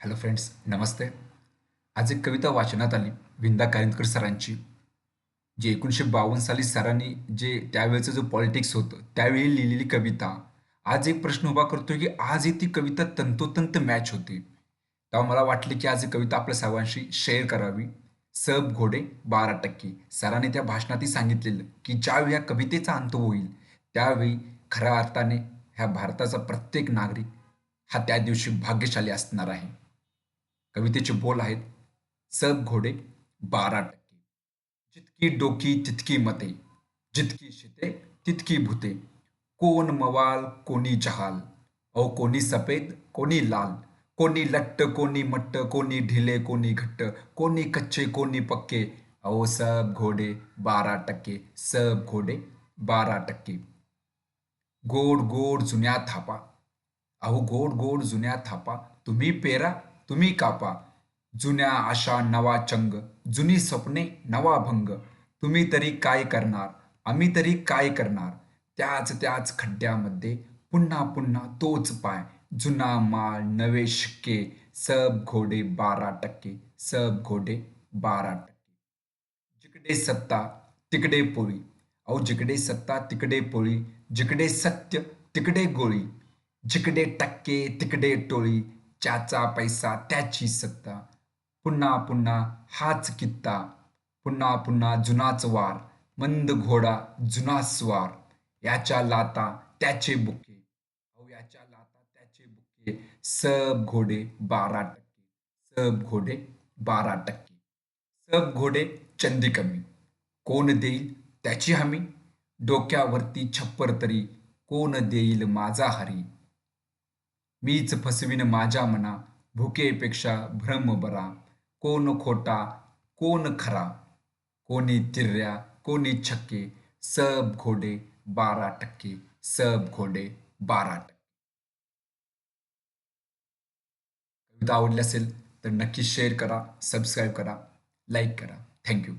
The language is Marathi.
हॅलो फ्रेंड्स नमस्ते. आज एक कविता वाचनात आली विंदा कारिंदकर सरांची. जे एकोणीसशे बावन्न साली सरांनी जे त्यावेळेचं जो पॉलिटिक्स होतं त्यावेळी लिहिलेली कविता. आज एक प्रश्न उभा करतो की आजही ती कविता तंतोतंत मॅच होते. तेव्हा मला वाटले की आज ही कविता आपल्या सर्वांशी शेअर करावी. सब घोडे बारा टक्के. सरांनी त्या भाषणातही सांगितलेलं की ज्यावेळी या कवितेचा अंत होईल त्यावेळी खऱ्या अर्थाने ह्या भारताचा प्रत्येक नागरिक हा त्या दिवशी भाग्यशाली असणार आहे. कवितेचे बोल आहेत सब घोडे बारा टक्के. जितकी डोकी तितकी मते. जितकी शिते तितकी भूते. कोण मवाल कोणी जहाल. अहो कोणी सफेद कोणी लाल. कोणी लट्ट कोणी मट्ट कोणी ढिले कोणी घट्ट. कोणी कच्चे कोणी पक्के. अहो सब घोडे बारा टक्के. सब घोडे बारा टक्के. गोड गोड जुन्या थापा. अहो गोड गोड जुन्या थापा. तुम्ही पेरा. तुम्ही कापा. जुन्या आशा नवा चंग जुनी स्वप्ने नवा भंग. तुम्ही तरी काय करणार? आम्ही तरी काय करणार? त्याच त्याच खड्ड्यामध्ये पुन्हा पुन्हा तोच पाय. जुना माळ नवे शिक्के सब घोडे बारा टक्के सब घोडे बारा टक्के. जिकडे सत्ता तिकडे पोळी. अहो जिकडे सत्ता तिकडे पोळी. जिकडे सत्य तिकडे गोळी. जिकडे टक्के तिकडे टोळी. ज्याचा पैसा त्याची सत्ता. पुन्हा पुन्हा हाच कित्ता. पुन्हा पुन्हा जुनाच वार. मंद घोडा जुना स्वार. याच्या लाता त्याचे बुके. अहो याच्या लाता त्याचे बुके. सब घोडे बारा टक्के. सब घोडे बारा टक्के. सब घोडे चंदी कमी. कोण देईल त्याची हमी? डोक्यावरती छप्पर तरी. कोण देईल माझा हरी? मीच फसविन माझ्या मना भुकेपेक्षा भ्रम बरा. कोण खोटा कोण खरा. कोणी तिर्या कोणी छक्के सब घोडे बारा टक्के सब घोडे बारा टक्के. कविता आवडली असेल तर नक्की शेअर करा सबस्क्राईब करा लाईक करा. थँक्यू